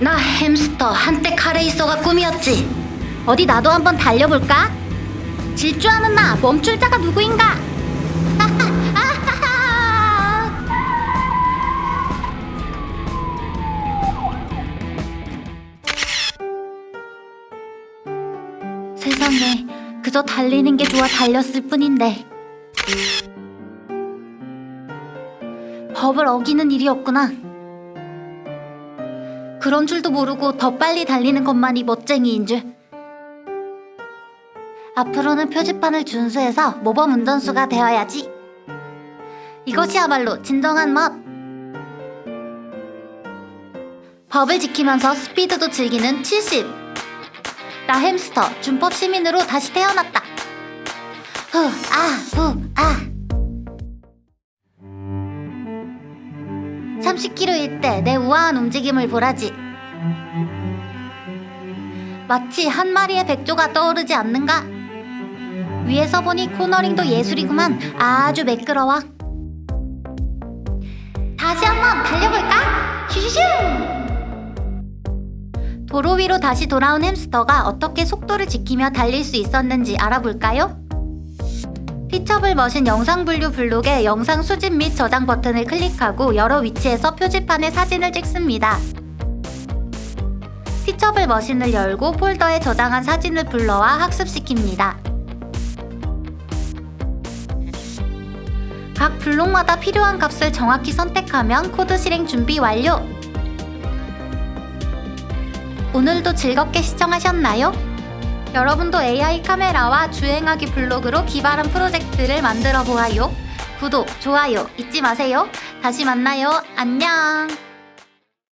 나 햄스터 한때 카레이서가 꿈이었지. 어디 나도 한번 달려볼까? 질주하는 나 멈출 자가 누구인가? 세상에 그저 달리는 게 좋아 달렸을 뿐인데 법을 어기는 일이었구나. 그런 줄도 모르고 더 빨리 달리는 것만이 멋쟁이인 줄. 앞으로는 표지판을 준수해서 모범 운전수가 되어야지. 이것이야말로 진정한 멋. 법을 지키면서 스피드도 즐기는 70. 나 햄스터 준법 시민으로 다시 태어났다. 후, 아, 후, 아. 30km일 때 내 우아한 움직임을 보라지. 마치 한 마리의 백조가 떠오르지 않는가? 위에서 보니 코너링도 예술이구만. 아주 매끄러워. 다시 한번 달려볼까? 슈슈슈! 도로 위로 다시 돌아온 햄스터가 어떻게 속도를 지키며 달릴 수 있었는지 알아볼까요? 피처블 머신 영상 분류 블록의 영상 수집 및 저장 버튼을 클릭하고 여러 위치에서 표지판에 사진을 찍습니다. 피처블 머신을 열고 폴더에 저장한 사진을 불러와 학습시킵니다. 각 블록마다 필요한 값을 정확히 선택하면 코드 실행 준비 완료! 오늘도 즐겁게 시청하셨나요? 여러분도 AI 카메라와 주행하기 블록으로 기발한 프로젝트를 만들어 보아요. 구독, 좋아요 잊지 마세요. 다시 만나요. 안녕.